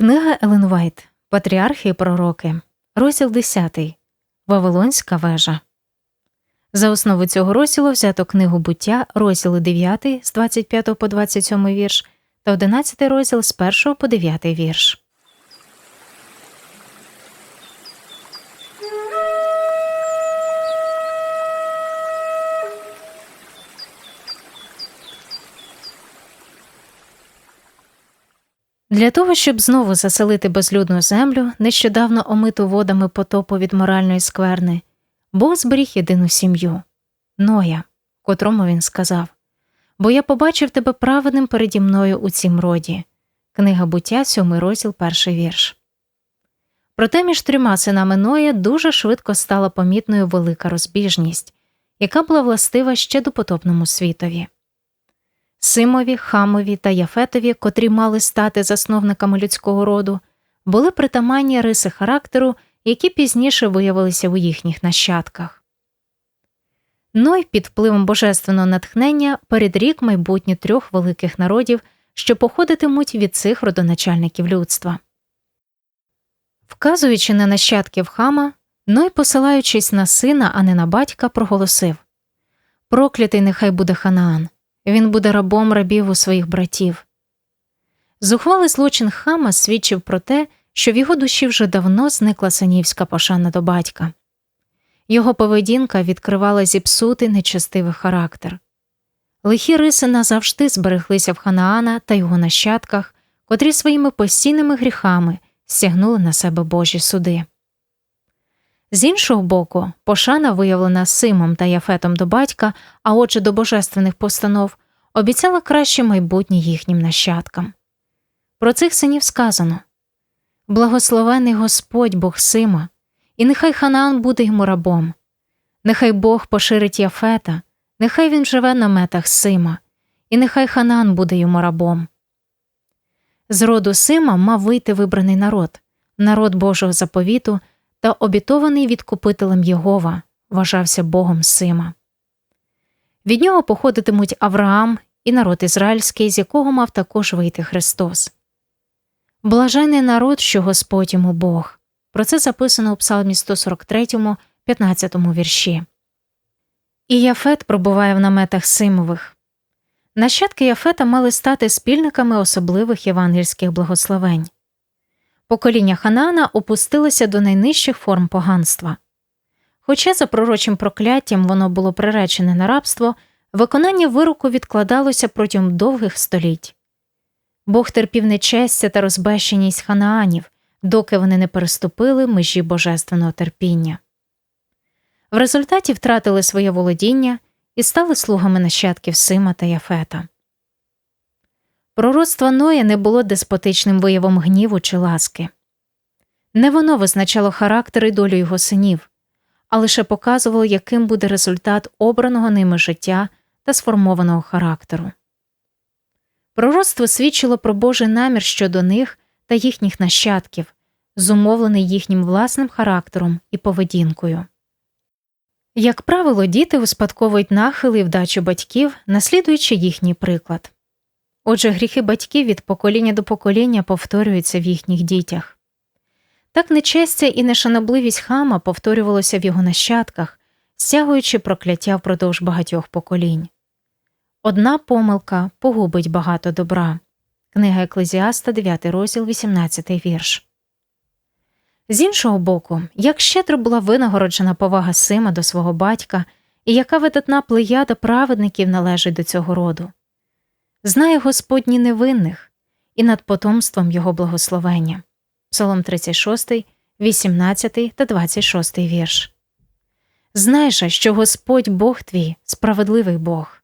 Книга Елен Вайт Патріархи і пророки, розділ 10. Вавилонська вежа. За основу цього розділу взято книгу буття, розділи 9 з 25 по 27 вірш та 11 розділ з 1 по 9 вірш. Для того, щоб знову заселити безлюдну землю, нещодавно омиту водами потопу від моральної скверни, Бог зберіг єдину сім'ю Ноя, котрому він сказав Бо я побачив тебе праведним переді мною у цім роді. Книга буття, сьомий розділ, перший вірш. Проте між трьома синами Ноя дуже швидко стала помітною велика розбіжність, яка була властива ще до потопному світові. Симові, Хамові та Яфетові, котрі мали стати засновниками людського роду, були притаманні риси характеру, які пізніше виявилися у їхніх нащадках. Ной під впливом божественного натхнення передрік майбутнє трьох великих народів, що походитимуть від цих родоначальників людства. Вказуючи на нащадків хама, Ной, посилаючись на сина, а не на батька, проголосив Проклятий нехай буде Ханаан він буде рабом рабів у своїх братів. Зухвалий злочин хама свідчив про те, що в його душі вже давно зникла синівська пошана до батька. Його поведінка відкривала зіпсутий нечестивий характер. Лихі риси назавжди збереглися в Ханаана та його нащадках, котрі своїми постійними гріхами стягнули на себе Божі суди. З іншого боку, пошана, виявлена Симом та Яфетом до батька, а отже до божественних постанов, обіцяла краще майбутнє їхнім нащадкам. Про цих синів сказано Благословений Господь Бог Сима, і нехай Ханаан буде йому рабом, нехай Бог поширить Яфета, нехай він живе на метах Сима, і нехай Ханаан буде йому рабом. З роду Сима мав вийти вибраний народ, народ Божого заповіту та обітований відкупителем Єгова, вважався Богом Сима. Від нього походитимуть Авраам і народ ізраїльський, з якого мав також вийти Христос. Блажений народ, що Господь йому Бог. Про це записано у Псалмі 143, 15 вірші. І Яфет пробуває в наметах Симових. Нащадки Яфета мали стати спільниками особливих євангельських благословень. Покоління Ханаана опустилося до найнижчих форм поганства. Хоча за пророчим прокляттям воно було приречене на рабство, виконання вироку відкладалося протягом довгих століть. Бог терпів нечестя та розбещеність ханаанів, доки вони не переступили межі божественного терпіння. В результаті втратили своє володіння і стали слугами нащадків Сима та Яфета. Пророцтво Ноя не було деспотичним виявом гніву чи ласки. Не воно визначало характер і долю його синів, а лише показувало, яким буде результат обраного ними життя та сформованого характеру. Пророцтво свідчило про Божий намір щодо них та їхніх нащадків, зумовлений їхнім власним характером і поведінкою. Як правило, діти успадковують нахили і вдачу батьків, наслідуючи їхній приклад. Отже, гріхи батьків від покоління до покоління повторюються в їхніх дітях. Так нечестя і нешанобливість хама повторювалося в його нащадках, стягуючи прокляття впродовж багатьох поколінь. Одна помилка погубить багато добра. Книга Еклезіаста, 9 розділ, 18 вірш. З іншого боку, як щедро була винагороджена повага Сима до свого батька, і яка видатна плеяда праведників належить до цього роду знає Господні невинних і над потомством Його благословення. Псалом 36, 18 та 26 вірш. Знай же, що Господь Бог твій справедливий Бог,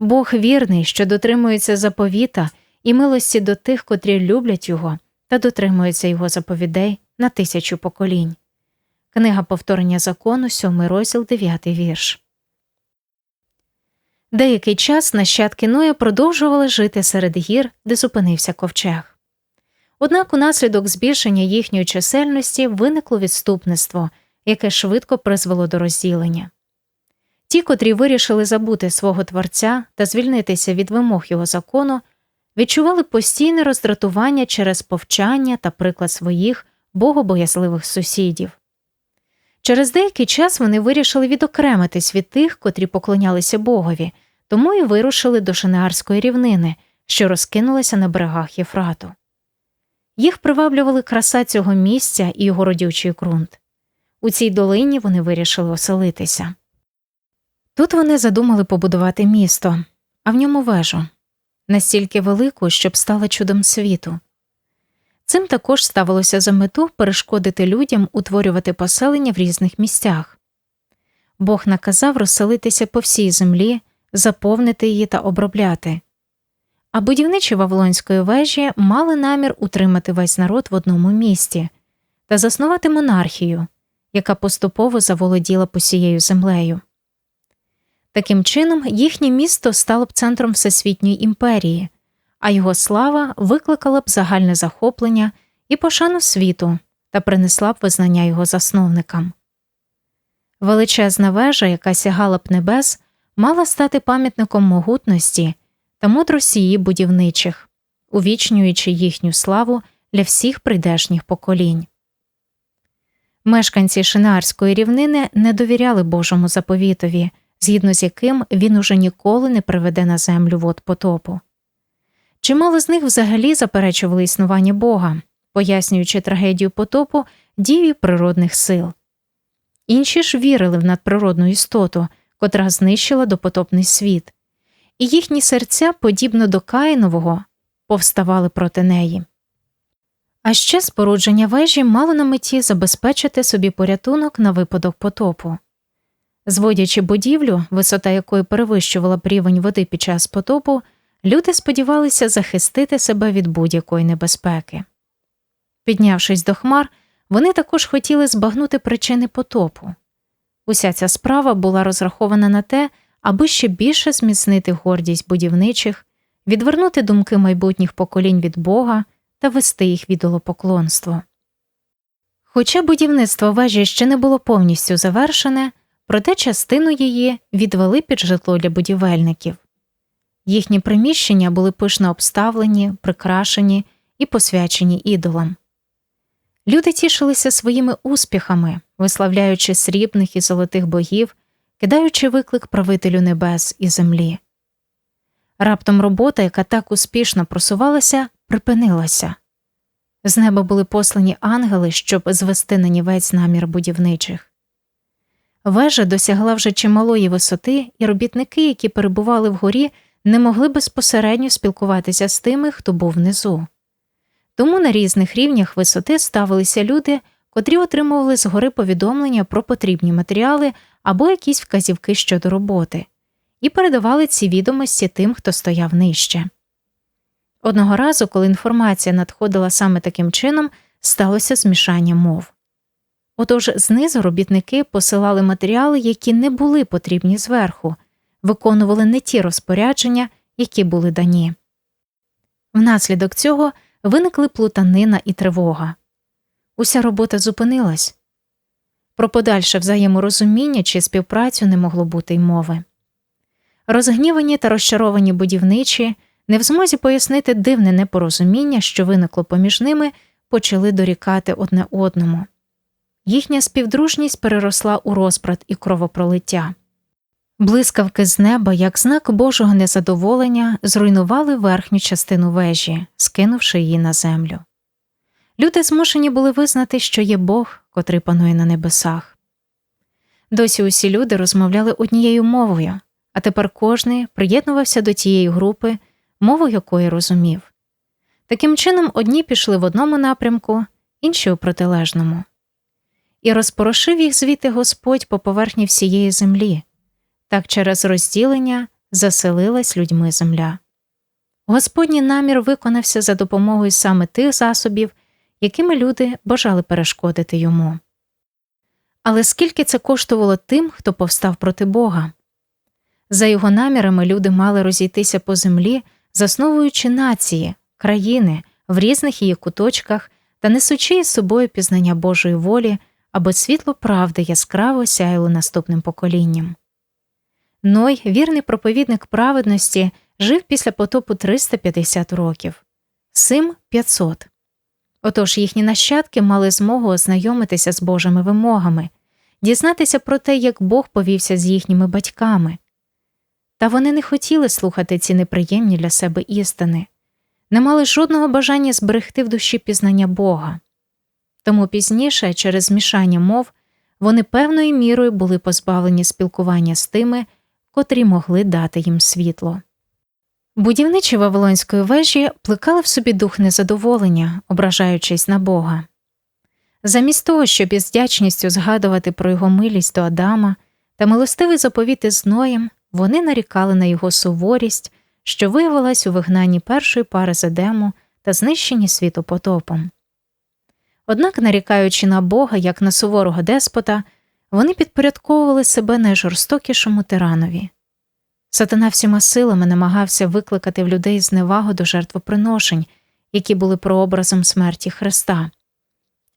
Бог вірний, що дотримується заповіта і милості до тих, котрі люблять Його та дотримуються Його заповідей на тисячу поколінь. Книга повторення закону, 7 розділ, 9 вірш. Деякий час нащадки Ноя продовжували жити серед гір, де зупинився ковчег. Однак унаслідок збільшення їхньої чисельності виникло відступництво, яке швидко призвело до розділення. Ті, котрі вирішили забути свого творця та звільнитися від вимог його закону, відчували постійне роздратування через повчання та приклад своїх богобоязливих сусідів. Через деякий час вони вирішили відокремитись від тих, котрі поклонялися Богові, тому і вирушили до Шинеарської рівнини, що розкинулася на берегах Єфрату. Їх приваблювали краса цього місця і його родючий ґрунт. У цій долині вони вирішили оселитися. Тут вони задумали побудувати місто, а в ньому вежу настільки велику, щоб стала чудом світу. Цим також ставилося за мету перешкодити людям утворювати поселення в різних місцях. Бог наказав розселитися по всій землі, заповнити її та обробляти. А будівничі Вавилонської вежі мали намір утримати весь народ в одному місті та заснувати монархію, яка поступово заволоділа посією землею. Таким чином, їхнє місто стало б центром всесвітньої імперії, а його слава викликала б загальне захоплення і пошану світу та принесла б визнання його засновникам. Величезна вежа, яка сягала б небес, мала стати пам'ятником могутності та мудрості її будівничих, увічнюючи їхню славу для всіх прийдешніх поколінь. Мешканці Шинарської рівнини не довіряли Божому заповітові, згідно з яким він уже ніколи не приведе на землю вод потопу. Чимало з них взагалі заперечували існування Бога, пояснюючи трагедію потопу дією природних сил. Інші ж вірили в надприродну істоту, котра знищила допотопний світ, і їхні серця, подібно до Каїнового, повставали проти неї. А ще спорудження вежі мало на меті забезпечити собі порятунок на випадок потопу. Зводячи будівлю, висота якої перевищувала б рівень води під час потопу, люди сподівалися захистити себе від будь-якої небезпеки. Піднявшись до хмар, вони також хотіли збагнути причини потопу. Уся ця справа була розрахована на те, аби ще більше зміцнити гордість будівничих, відвернути думки майбутніх поколінь від Бога та вести їх в ідолопоклонство. Хоча будівництво вежі ще не було повністю завершене, проте частину її відвели під житло для будівельників. Їхні приміщення були пишно обставлені, прикрашені і посвячені ідолам. Люди тішилися своїми успіхами, виславляючи срібних і золотих богів, кидаючи виклик правителю небес і землі. Раптом робота, яка так успішно просувалася, припинилася. З неба були послані ангели, щоб звести на нівець намір будівничих. Вежа досягла вже чималої висоти, і робітники, які перебували вгорі, не могли безпосередньо спілкуватися з тими, хто був внизу. Тому на різних рівнях висоти ставилися люди, котрі отримували згори повідомлення про потрібні матеріали або якісь вказівки щодо роботи, і передавали ці відомості тим, хто стояв нижче. Одного разу, коли інформація надходила саме таким чином, сталося змішання мов. Отож знизу робітники посилали матеріали, які не були потрібні зверху, виконували не ті розпорядження, які були дані. Внаслідок цього виникли плутанина і тривога. Уся робота зупинилась. Про подальше взаєморозуміння чи співпрацю не могло бути й мови. Розгнівані та розчаровані будівничі, не в змозі пояснити дивне непорозуміння, що виникло поміж ними, почали дорікати одне одному. Їхня співдружність переросла у розбрат і кровопролиття. Блискавки з неба, як знак Божого незадоволення, зруйнували верхню частину вежі, скинувши її на землю. Люди змушені були визнати, що є Бог, котрий панує на небесах. Досі усі люди розмовляли однією мовою, а тепер кожний приєднувався до тієї групи, мову якої розумів. Таким чином, одні пішли в одному напрямку, інші у протилежному. І розпорошив їх звідти Господь по поверхні всієї землі. Так через розділення заселилась людьми земля. Господній намір виконався за допомогою саме тих засобів, якими люди бажали перешкодити йому. Але скільки це коштувало тим, хто повстав проти Бога? За його намірами люди мали розійтися по землі, засновуючи нації, країни в різних її куточках та несучи із собою пізнання Божої волі, аби світло правди яскраво сяяло наступним поколінням. Ной, вірний проповідник праведності, жив після потопу 350 років, Сим 500. Отож їхні нащадки мали змогу ознайомитися з Божими вимогами, дізнатися про те, як Бог повівся з їхніми батьками. Та вони не хотіли слухати ці неприємні для себе істини, не мали жодного бажання зберегти в душі пізнання Бога. Тому пізніше, через змішання мов, вони певною мірою були позбавлені спілкування з тими, котрі могли дати їм світло. Будівничі Вавилонської вежі плекали в собі дух незадоволення, ображаючись на Бога. Замість того, щоб із вдячністю згадувати про його милість до Адама та милостивий заповіти з вони нарікали на його суворість, що виявилась у вигнанні першої пари з Едему та знищенні світу потопом. Однак, нарікаючи на Бога як на суворого деспота, вони підпорядковували себе найжорстокішому тиранові. Сатана всіма силами намагався викликати в людей зневагу до жертвоприношень, які були прообразом смерті Христа.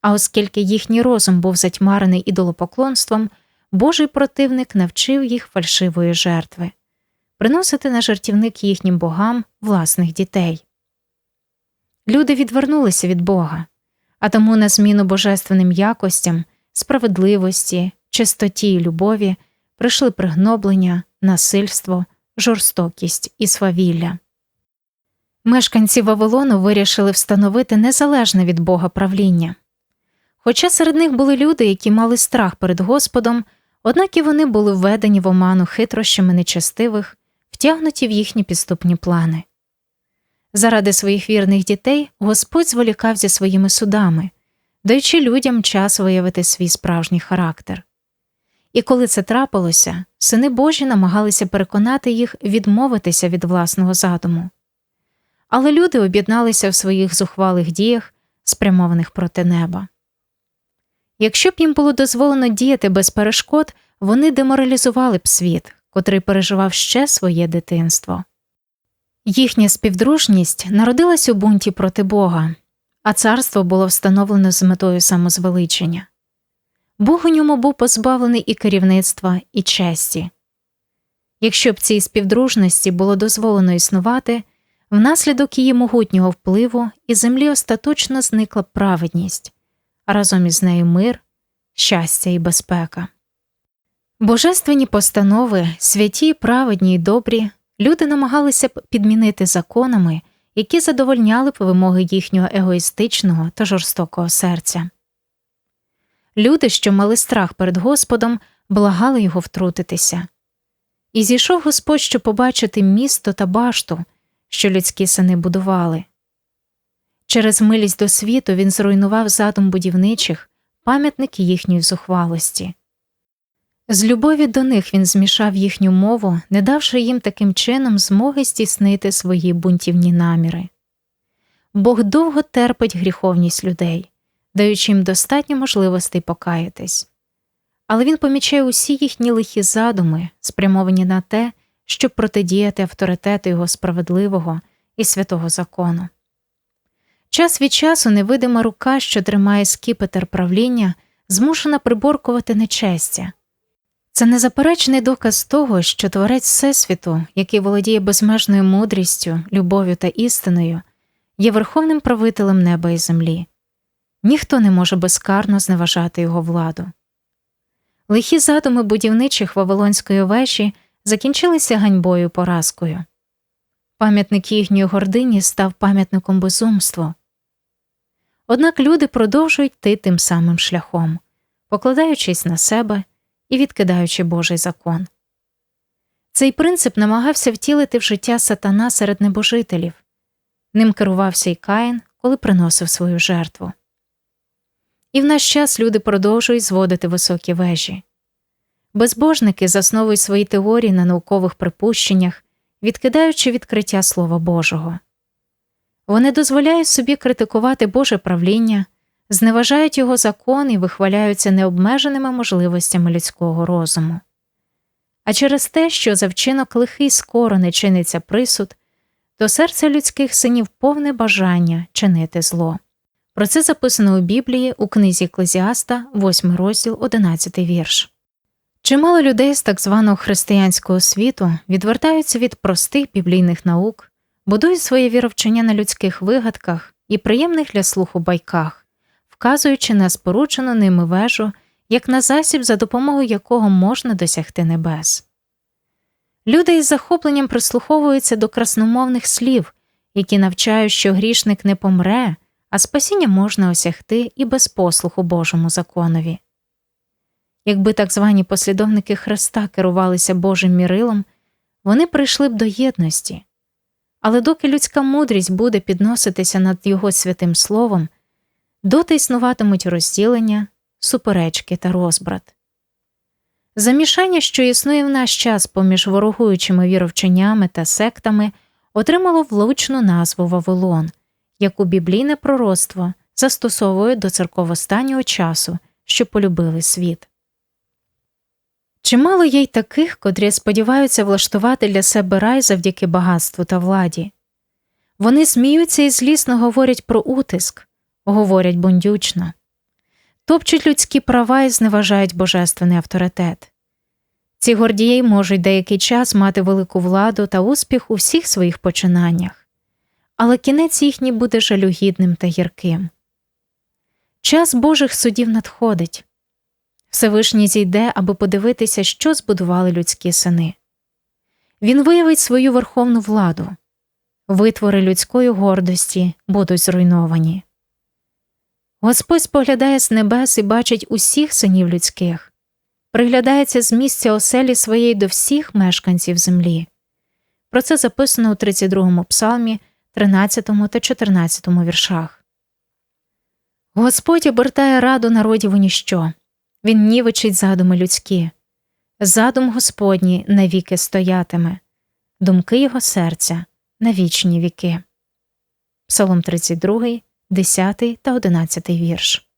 А оскільки їхній розум був затьмарений ідолопоклонством, Божий противник навчив їх фальшивої жертви приносити на жертівник їхнім богам власних дітей. Люди відвернулися від Бога, а тому на зміну божественним якостям, справедливості, чистоті і любові прийшли пригноблення, насильство, жорстокість і свавілля. Мешканці Вавилону вирішили встановити незалежне від Бога правління. Хоча серед них були люди, які мали страх перед Господом, однак і вони були введені в оману хитрощами нечестивих, втягнуті в їхні підступні плани. Заради своїх вірних дітей Господь зволікав зі своїми судами, даючи людям час виявити свій справжній характер. І коли це трапилося, сини Божі намагалися переконати їх відмовитися від власного задуму. Але люди об'єдналися в своїх зухвалих діях, спрямованих проти неба. Якщо б їм було дозволено діяти без перешкод, вони деморалізували б світ, котрий переживав ще своє дитинство. Їхня співдружність народилась у бунті проти Бога, а царство було встановлено з метою самозвеличення. Бог у ньому був позбавлений і керівництва, і честі. Якщо б цій співдружності було дозволено існувати, внаслідок її могутнього впливу із землі остаточно зникла праведність, а разом із нею мир, щастя і безпека. Божественні постанови, святі, праведні й добрі, люди намагалися б підмінити законами, які задовольняли б вимоги їхнього егоїстичного та жорстокого серця. Люди, що мали страх перед Господом, благали його втрутитися. І зійшов Господь, щоб побачити місто та башту, що людські сини будували. Через милість до світу він зруйнував задум будівничих, пам'ятники їхньої зухвалості. З любові до них він змішав їхню мову, не давши їм таким чином змоги стіснити свої бунтівні наміри. Бог довго терпить гріховність людей даючи їм достатньо можливостей покаятись. Але він помічає усі їхні лихі задуми, спрямовані на те, щоб протидіяти авторитету його справедливого і святого закону. Час від часу невидима рука, що тримає скіпетр правління, змушена приборкувати нечестя. Це незаперечний доказ того, що творець Всесвіту, який володіє безмежною мудрістю, любов'ю та істиною, є верховним правителем неба і землі. Ніхто не може безкарно зневажати його владу. Лихі задуми будівничих Вавилонської вежі закінчилися ганьбою і поразкою. Пам'ятник їхньої гордині став пам'ятником безумству. Однак люди продовжують йти тим самим шляхом, покладаючись на себе і відкидаючи Божий закон. Цей принцип намагався втілити в життя сатана серед небожителів, ним керувався й Каїн, коли приносив свою жертву. І в наш час люди продовжують зводити високі вежі. Безбожники засновують свої теорії на наукових припущеннях, відкидаючи відкриття Слова Божого. Вони дозволяють собі критикувати Боже правління, зневажають його закон і вихваляються необмеженими можливостями людського розуму. А через те, що за вчинок лихий скоро не чиниться присуд, до серця людських синів повне бажання чинити зло. Про це записано у Біблії у книзі Еклезіаста, 8 розділ, 11 вірш. Чимало людей з так званого християнського світу відвертаються від простих біблійних наук, будують своє віровчення на людських вигадках і приємних для слуху байках, вказуючи на споручену ними вежу як на засіб, за допомогою якого можна досягти небес. Люди із захопленням прислуховуються до красномовних слів, які навчають, що грішник не помре, а спасіння можна осягти і без послуху Божому законові. Якби так звані послідовники Христа керувалися Божим мірилом, вони прийшли б до єдності. Але доки людська мудрість буде підноситися над Його святим Словом, доти існуватимуть розділення, суперечки та розбрат. Замішання, що існує в наш час поміж ворогуючими віровченнями та сектами, отримало влучну назву Вавилон, яку біблійне пророцтво застосовує до церковостаннього часу, що полюбили світ. Чимало є й таких, котрі сподіваються влаштувати для себе рай завдяки багатству та владі. Вони сміються і злісно говорять про утиск, говорять бундючно, топчуть людські права і зневажають божественний авторитет. Ці гордії можуть деякий час мати велику владу та успіх у всіх своїх починаннях, але кінець їхній буде жалюгідним та гірким. Час Божих судів надходить. Всевишній зійде, аби подивитися, що збудували людські сини. Він виявить свою верховну владу, витвори людської гордості будуть зруйновані. Господь споглядає з небес і бачить усіх синів людських, приглядається з місця оселі своєї до всіх мешканців землі. Про це записано у 32-му псалмі, 13 та 14 віршах. Господь обертає раду народів у ніщо. Він нівечить задуми людські, задум Господній навіки стоятиме, думки його серця на вічні віки. Псалом 32, 10 та 11 вірш.